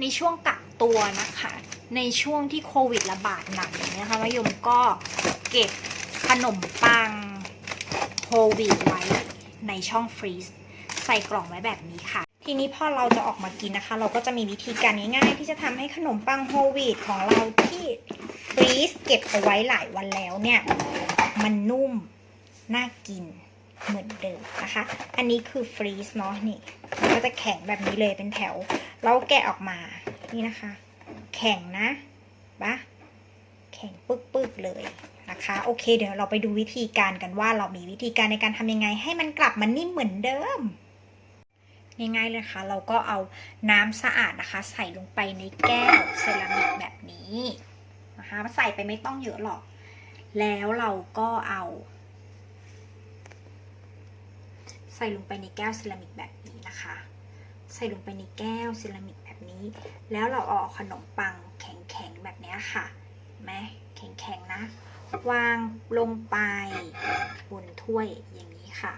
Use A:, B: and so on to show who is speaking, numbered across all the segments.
A: ในช่วงกักตัวนะคะ ในช่วงที่โควิดระบาดหนักอย่างนี้ยนะคะมะยมก็เก็บขนมปังโฮลวีตไว้ในช่องฟรีซใส่กล่องไว้แบบนี้ค่ะ ทีนี้พอเราจะออกมากินนะคะ เราก็จะมีวิธีการง่ายๆ ที่จะทำให้ขนมปังโฮวีตของเราที่ฟรีซเก็บเอาไว้หลายวันแล้วเนี่ย มันนุ่มน่ากินเหมือนเดิมนะคะ อันนี้คือฟรีซเนาะนี่ ก็จะแข็งแบบนี้เลยเป็นแถว แล้วแกะออกมานี่นะคะ แข็งนะปะแข็งปึกๆเลยนะคะ โอเค เดี๋ยวเราไปดูวิธีการกันว่าเรามีวิธีการในการทำยังไง ให้มันกลับมานิ่มเหมือนเดิมง่ายๆเลยค่ะ เราก็เอาน้ำสะอาดนะคะ ใส่ลงไปในแก้วเซรามิกแบบนี้นะคะใส่ไปไม่ต้องเยอะหรอก แล้วเราก็เอา ใส่ลงไปในแก้วเซรามิกแบบนี้นะคะ ใส่ลงไปในแก้วเซรามิกแบบนี้ แล้วเราเอาขนมปังแข็งๆแบบนี้ค่ะเห็นไหมแข็งๆนะ วางลงไปบนถ้วยอย่างนี้ค่ะ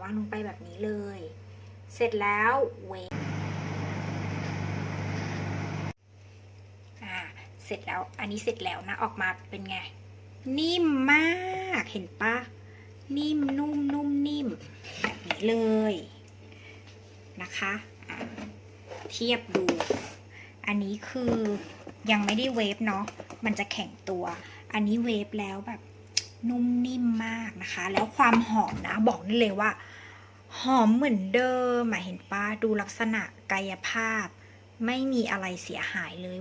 A: วางลงไปแบบนี้เลย เสร็จแล้วเวเสร็จแล้ว อันนี้เสร็จแล้วนะ ออกมาเป็นไง นิ่มมาก เห็นปะ นิ่มนุ่มนุ่มนิ่ม แบบนี้เลย นะคะะเทียบดู อันนี้คือยังไม่ได้เวฟเนาะมันจะแข็งตัว อันนี้เวฟแล้วแบบนุ่มนิ่มมากนะคะ แล้วความหอมนะ บอกได้เลยว่า หอมเหมือนเดิมเห็นปะดูลักษณะกายภาพ ไม่มีอะไรเสียหายเลย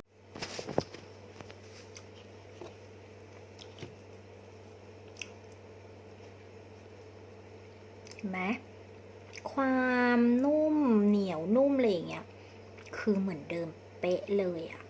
A: ไหม ความนุ่มเหนียวนุ่มอะไรอย่างเงี้ยคือเหมือนเดิมเป๊ะเลยอะ